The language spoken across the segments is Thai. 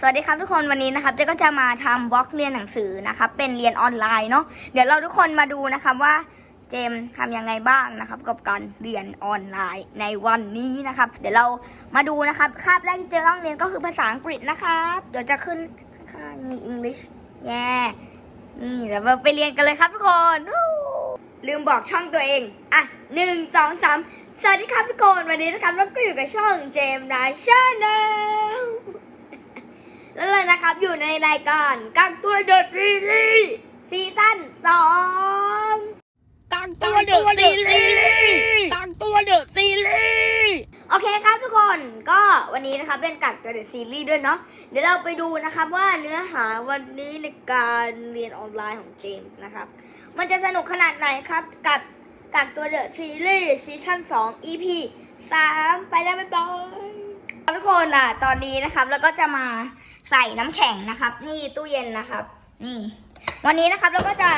สวัสดีครับทุกคนวันนี้นะครับเจ๊ก็จะมาทำบล็อกเรียนหนังสือนะครับเป็นเรียนออนไลน์เนาะเดี๋ยวเราทุกคนมาดูนะครับว่าเจมทำยังไงบ้างนะครับกับการเรียนออนไลน์ในวันนี้นะครับ เดี๋ยวเรามาดูนะครับคาบแรกที่เจมต้องเรียนก็คือภาษาอังกฤษนะครับเดี๋ยวจะขึ้นข้างๆมี English แย่นี่เราไปเรียนกันเลยครับทุกคนลืมบอกช่องตัวเองอะหนึ่งสองสามสวัสดีครับทุกคนวันนี้นะครับเราก็อยู่กับช่องเจมส์นายชาแนล แล้วเลยนะครับอยู่ในรายการกักตัวเดอะซีรีส์ซีซั่นสองตั้งตัวเดอะซีรีส์ตั้งตัวเดอะซีรีส์โอเคครับทุกคนก็วันนี้นะครับเป็นกักตัวเดอะซีรีส์ด้วยเนาะเดี๋ยวเราไปดูนะครับว่าเนื้อหาวันนี้ในการเรียนออนไลน์ของเจมส์นะครับ มันจะสนุกขนาดไหนครับกับกักตัวเดอะซีรีส์ซีซั่น2 EP 3ไปแล้วบ๊ายบายทุกคนอะ ตอนนี้นะครับ แล้วก็จะมา ใส่น้ำแข็งนะครับ นี่ตู้เย็นนะครับ นี่ วันนี้นะครับเราก็จะ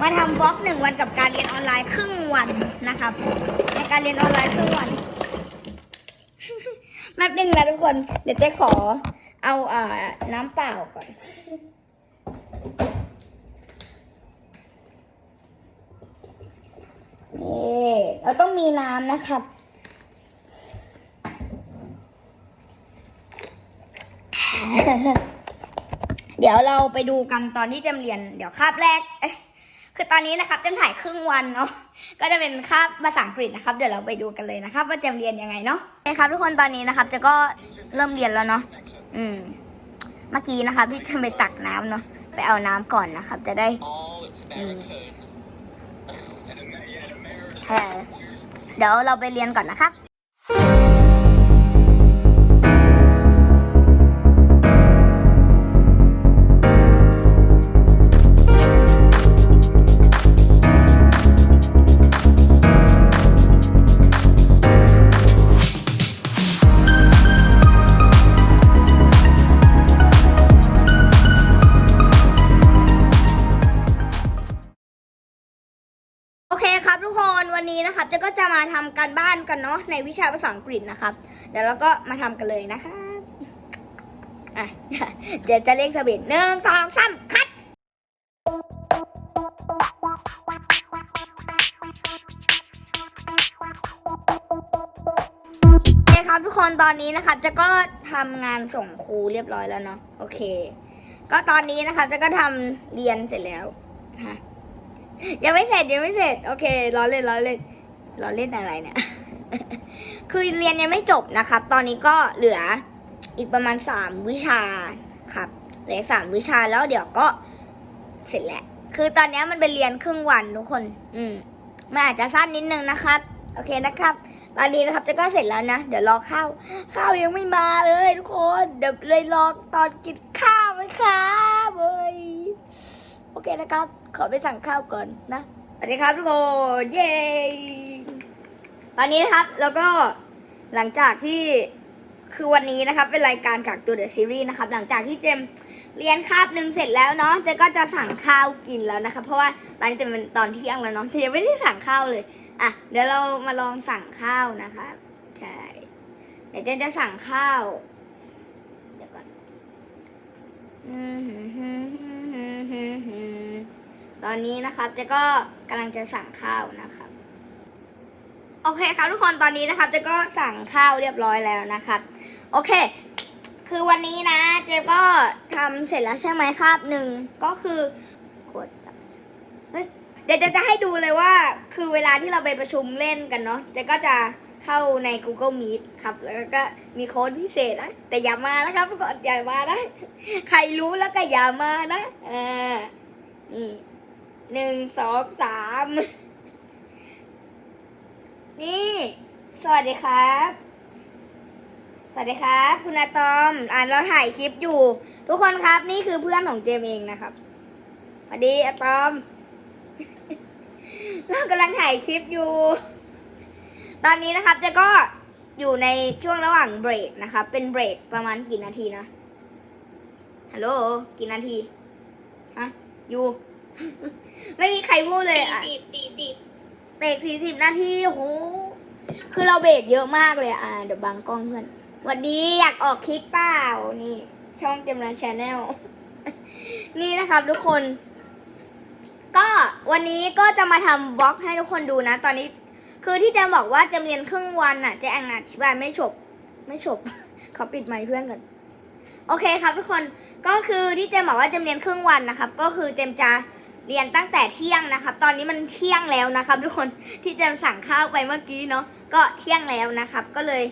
มาทำบล็อกหนึ่งวันกับการเรียนออนไลน์ครึ่งวันนะครับ ในการเรียนออนไลน์ครึ่งวันแป๊บหนึงนะทุกคน เดี๋ยวเจ๊ขอเอาเอ่อน้ำเปล่าก่อนนี่เราต้องมีน้ำนะครับ เดี๋ยวเราไปดูกันตอนที่จำเรียน เดี๋ยวคาบแรก เอ๊ะคือตอนนี้นะครับจำถ่ายครึ่งวันเนาะ ก็จะเป็นคาบภาษาอังกฤษนะครับ เดี๋ยวเราไปดูกันเลยนะครับ ว่าจำเรียนยังไงเนาะโอเคครับ ทุกคนตอนนี้นะครับ จะก็เริ่มเรียนแล้วเนาะ อืม เมื่อกี้นะครับที่จะไปตักน้ำเนาะ ไปเอาน้ำก่อนนะครับ จะได้ All it's American. เออเดี๋ยวเราไปเรียนก่อนนะครับ มาทำการบ้านกันเนาะในวิชาภาษาอังกฤษนะครับ เดี๋ยวเราก็มาทำกันเลยนะครับอะเดี๋ยวจะเรียกสบิดหนึ่งสองสามคัดโอเคครับทุกคนตอนนี้นะครับจะก็ทำงานส่งครูเรียบร้อยแล้วเนาะโอเค ก็ตอนนี้นะครับเจะก็ทำเรียนเสร็จแล้วฮะยังไม่เสร็จยังไม่เสร็จโอเคล้อเล่นล้อเล่น ล้อเล่นอะไรเนี่ย คือเรียนยังไม่จบนะครับ ตอนนี้ก็เหลืออีกประมาณสามวิชาครับเหลือสามวิชาแล้วเดี๋ยวก็เสร็จแล้ว คือตอนนี้มันเป็นเรียนครึ่งวันทุกคน อืมมันอาจจะสั้นนิดนึงนะครับ โอเคนะครับ ตอนนี้นะครับจะก็เสร็จแล้วนะ เดี๋ยวรอข้าว ข้าวยังไม่มาเลยทุกคน เดี๋ยวเลยรอตอนกินข้าวไหมครับเว้ยโอเคนะครับ ขอไปสั่งข้าวก่อนนะ สวัสดีครับทุกคนเย้ตอนนี้นะครับแล้วก็หลังจากที่คือวันนี้นะครับ เป็นรายการกักตัวเดอะซีรีส์นะครับ หลังจากที่เจมเรียนคาบหนึ่งเสร็จแล้วเนาะเจก็จะสั่งข้าวกินแล้วนะคะเพราะว่าตอนนี้จะเป็นตอนเที่ยงแล้วเนาะเจยังไม่ได้สั่งข้าวเลยอะเดี๋ยวเรามาลองสั่งข้าวนะคะใช่เดี๋ยวเจจะสั่งข้าวเดี๋ยวก่อน ตอนนี้นะครับจ๊ก็กำลังจะสั่งข้าวนะครับ โอเคครับทุกคนตอนนี้นะครับจ๊ก็สั่งข้าวเรียบร้อยแล้วนะครับ โอเค คือวันนี้นะ เจก็ทำเสร็จแล้วใช่ไหมครับหนึ่งก็คือกดเฮ้ยเดี๋ยวจะจะให้ดูเลยว่า คือเวลาที่เราไปประชุมเล่นกันเนาะเจก็จะเข้าใน Google Meet ครับ แล้วก็มีโค้ดพิเศษนะ แต่อย่ามานะครับทุกคนอย่ามานะ ใครรู้แล้วก็อย่ามานะอ่านี่ หนึ่งสองสามนี่ สวัสดีครับ สวัสดีครับ คุณอาตอม อ่านเราถ่ายคลิปอยู่ ทุกคนครับนี่คือเพื่อนของเจมเองนะครับสวัสดีอาตอม เรากำลังถ่ายคลิปอยู่ ตอนนี้นะครับจะก็อยู่ในช่วงระหว่างเบรกนะครับ เป็นเบรกประมาณกี่นาทีนะ ฮัลโหล กี่นาที ฮะ อยู่ ไม่มีใครพูดเลยอะสี่สี่สิบเบรกสี่สิบนาทีโหคือเราเบรกเยอะมากเลยอะเดี๋ยวบังกล้องเพื่อนหวัดดีอยากออกคลิปเปล่านี่ ช่องเต็มร้านชาแนล นี่นะครับทุกคน ก็วันนี้ก็จะมาทำวอล์กให้ทุกคนดูนะ ตอนนี้คือที่เจมบอกว่าเจมเรียนครึ่งวันน่ะเจแองอธิบายไม่จบไม่จบขอปิดไมค์เพื่อนก่อนโอเคครับทุกคนก็คือที่เจมบอกว่าเจมเรียนครึ่งวันนะครับ ก็คือเจมจะ เรียนตั้งแต่เที่ยงนะครับ ตอนนี้มันเที่ยงแล้วนะครับ ทุกคนที่เจมสั่งข้าวไปเมื่อกี้เนาะก็เที่ยงแล้วนะครับ ก็เลย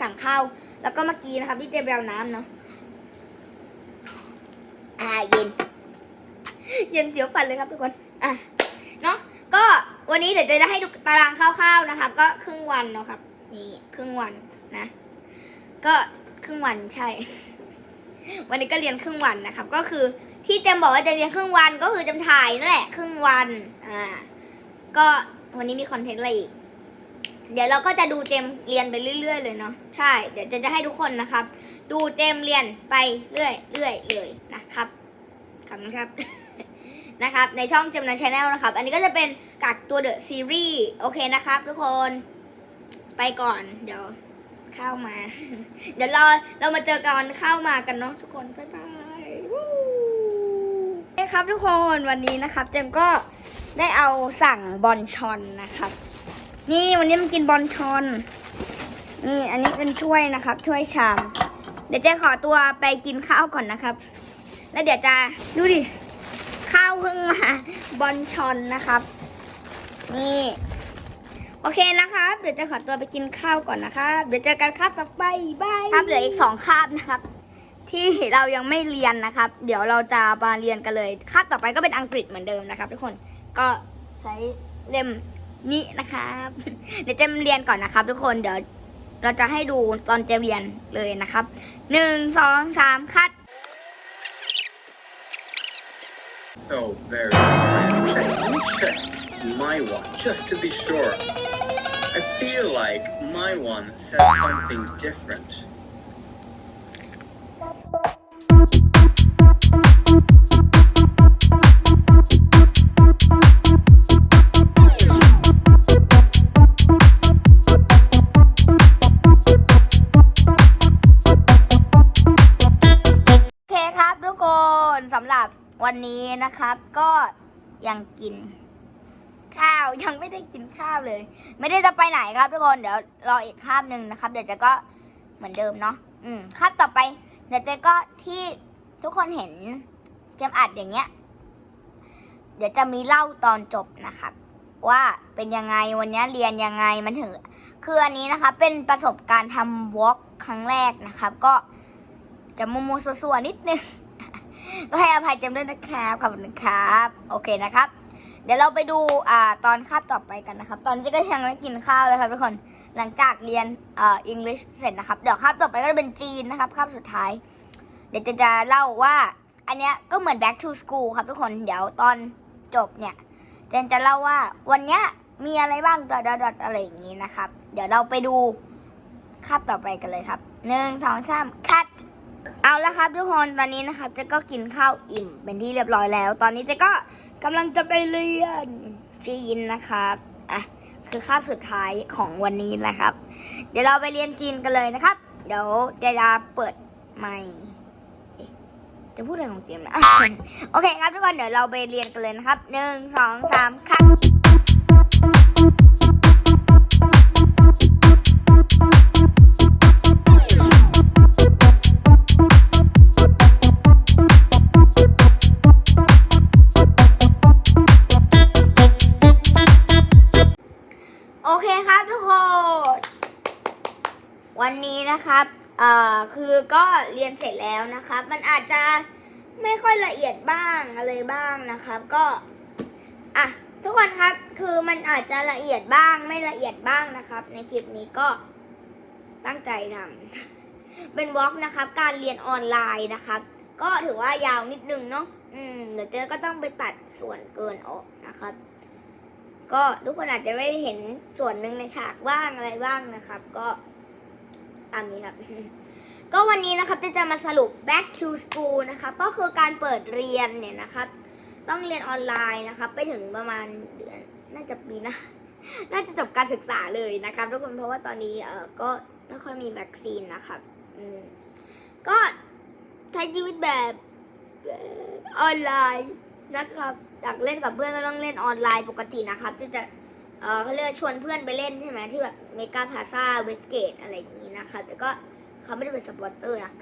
สั่งข้าวแล้วก็เมื่อกี้นะครับ ที่เจมไปเอาน้ำเนาะอ่าเย็น เย็นเจียวฟันเลยครับทุกคนอะเนาะก็วันนี้เดี๋ยวจะให้ดูตารางคร่าวๆนะครับ ก็ครึ่งวันเนาะครับ นี่ครึ่งวันนะ ก็ครึ่งวันใช่ วันนี้ก็เรียนครึ่งวันนะครับ ก็คือ ที่เจมบอกว่าจะเรียนครึ่งวันก็คือจำถ่ายนั่นแหละครึ่งวันอ่าก็วันนี้มีคอนเทนต์อะไรอีก เดี๋ยวเราก็จะดูเจมเรียนไปเรื่อย ๆ เลยเนาะใช่ เดี๋ยวเจมจะให้ทุกคนนะครับ ดูเจมเรียนไปเรื่อยๆเลยนะครับขอบคุณครับนะครับ ในช่องเจมนาชาแนลนะครับ อันนี้ก็จะเป็นกักตัวเดอะซีรีส์โอเคนะครับ ทุกคนไปก่อน เดี๋ยวเข้ามา เดี๋ยวเราเรามาเจอกันเข้ามากันเนาะทุกคนบ๊ายบาย ครับทุกคนวันนี้นะครับเจมก็ได้เอาสั่งบอลชอนนะครับ นี่วันนี้มันกินบอลชอน นี่อันนี้เป็นถ้วยนะครับถ้วยชาม เดี๋ยวเจ๊ขอตัวไปกินข้าวก่อนนะครับ แล้วเดี๋ยวจะดูดิข้าวเพิ่งมาบอลชอนนะครับ นี่โอเคนะครับ เดี๋ยวจะขอตัวไปกินข้าวก่อนนะครับ เดี๋ยวเจอกันครับต่อไปบายครับเหลืออีกสองคาบนะครับ ที่เรายังไม่เรียนนะครับ เดี๋ยวเราจะมาเรียนกันเลยคาบต่อไปก็เป็นอังกฤษเหมือนเดิมนะครับ ทุกคนก็ใช้เล่มนี้นะครับเดี๋ยวเจมเรียนก่อนนะครับ ทุกคนเดี๋ยวเราจะให้ดูตอนเจมเรียนเลยนะครับหนึ่งสองสามคัด So very. Check, check my one just to be sure. I feel like my one says something different. สำหรับวันนี้นะครับ ก็ยังกิน ข้าวยังไม่ได้กินข้าวเลย ไม่ได้จะไปไหนครับทุกคนเดี๋ยวรออีกคาบหนึ่งนะครับ เดี๋ยวจะก็เหมือนเดิมเนาะอืมคาบต่อไป เดี๋ยวจะก็ที่ทุกคนเห็นเกมอัดอย่างเงี้ย เดี๋ยวจะมีเล่าตอนจบนะครับว่าเป็นยังไงวันนี้เรียนยังไงมันถึงคืออันนี้นะคะ เป็นประสบการณ์ทำวอล์กครั้งแรกนะครับ ก็จะมัวสัวๆนิดนึง ก็ให้อภัยเจมส์ด้วยนะครับขอบคุณครับ โอเคนะครับ เดี๋ยวเราไปดูอ่าตอนคาบต่อไปกันนะครับ ตอนนี้ก็ยังไม่กินข้าวเลยครับทุกคนหลังจากเรียนอ่าอังกฤษเสร็จนะครับ เดี๋ยวคาบต่อไปก็จะเป็นจีนนะครับคาบสุดท้าย เดี๋ยวจะจะเล่าว่า อันเนี้ยก็เหมือน back to school ครับทุกคน เดี๋ยวตอนจบเนี่ยเจนจะเล่าว่าวันเนี้ยมีอะไรบ้างดอดดออะไรอย่างนี้นะครับ เดี๋ยวเราไปดูคาบต่อไปกันเลยครับหนึ่งสองสามคัด เอาละครับทุกคนตอนนี้นะครับเจ๊ก็กินข้าวอิ่มเป็นที่เรียบร้อยแล้ว ตอนนี้เจ๊ก็กำลังจะไปเรียนจีนนะครับอะคือคาบสุดท้ายของวันนี้นะครับ เดี๋ยวเราไปเรียนจีนกันเลยนะครับ เดี๋ยวเดี๋ยวจะเปิดไมค์จะพูดอะไรของเจมส์นะโอเคครับทุกคนเดี๋ยวเราไปเรียนกันเลยนะครับหนึ่งสองสามครับ นะครับเอ่อคือก็เรียนเสร็จแล้วนะครับ มันอาจจะไม่ค่อยละเอียดบ้างอะไรบ้างนะครับ ก็อะทุกคนครับคือมันอาจจะละเอียดบ้างไม่ละเอียดบ้างนะครับ ในคลิปนี้ก็ตั้งใจทำเป็นวอล์กนะครับ การเรียนออนไลน์นะครับ ก็ถือว่ายาวนิดนึงเนาะอืมเดี๋ยวเจ๊ก็ต้องไปตัดส่วนเกินออกนะครับ ก็ทุกคนอาจจะไม่ได้เห็นส่วนหนึ่งในฉากบ้างอะไรบ้างนะครับ ก็ ตามนี้ครับ ก็วันนี้นะครับจะจะมาสรุป back to school นะครับก็คือการเปิดเรียนเนี่ยนะครับ ต้องเรียนออนไลน์นะครับ ไปถึงประมาณเดือนน่าจะปีนะน่าจะจบการศึกษาเลยนะครับทุกคนเพราะว่าตอนนี้เออก็ไม่ค่อยมีวัคซีนนะครับอืมก็ใช้ชีวิตแบบออนไลน์นะครับอยากเล่นกับเพื่อนก็ต้องเล่นออนไลน์ปกตินะครับจะจะ เออเขาเรียกชวนเพื่อนไปเล่นใช่ไหมที่แบบเมกาพาซาเวสเกตอะไรอย่างนี้นะครับแต่ก็เขาไม่ได้เป็นสปอนเซอร์นะ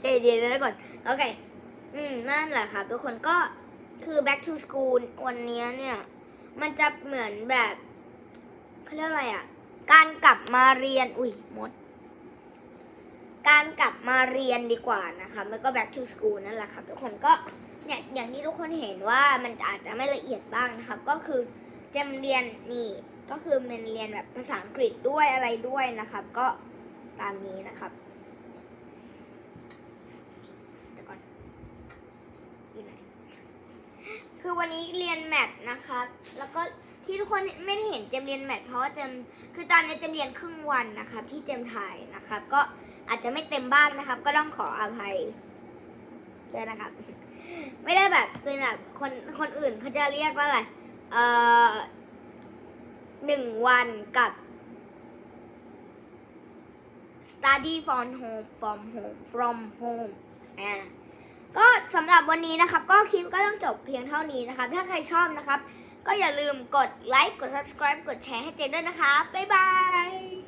เดี๋ยวเดี๋ยวแล้วก่อนโอเคอืมนั่นแหละครับ ทุกคนก็คือ back to school วันนี้เนี่ย มันจะเหมือนแบบเขาเรียกอะไรอะ การกลับมาเรียน อุ้ยมด การกลับมาเรียนดีกว่านะคะมันก็ back to school นั่นแหละครับ ทุกคนก็เนี่ยอย่างที่ทุกคนเห็นว่ามันอาจจะไม่ละเอียดบ้างนะครับ ก็คือ เจมเรียนนี่ก็คือมันเรียนแบบภาษาอังกฤษด้วยอะไรด้วยนะครับ ก็ตามนี้นะครับเดี๋ยวก่อนอยู่ไหนคือวันนี้เรียนแมทนะครับแล้วก็ที่ทุกคนไม่ได้เห็นเจมเรียนแมทเพราะว่าเจมคือตอนนี้เจมเรียนครึ่งวันนะครับที่เจมถ่ายนะครับ ก็อาจจะไม่เต็มบ้างนะครับ ก็ต้องขออภัยด้วยนะครับ ไม่ได้แบบเป็นแบบคนคนอื่นเขาจะเรียกว่าอะไร เอ่อหนึ่งวันกับ study from home from home from home อ่าก็สำหรับวันนี้นะครับ ก็คลิปก็ต้องจบเพียงเท่านี้นะครับ ถ้าใครชอบนะครับ ก็อย่าลืมกดไลค์ กด subscribe กดแชร์ให้เจนด้วยนะคะ บ๊ายบาย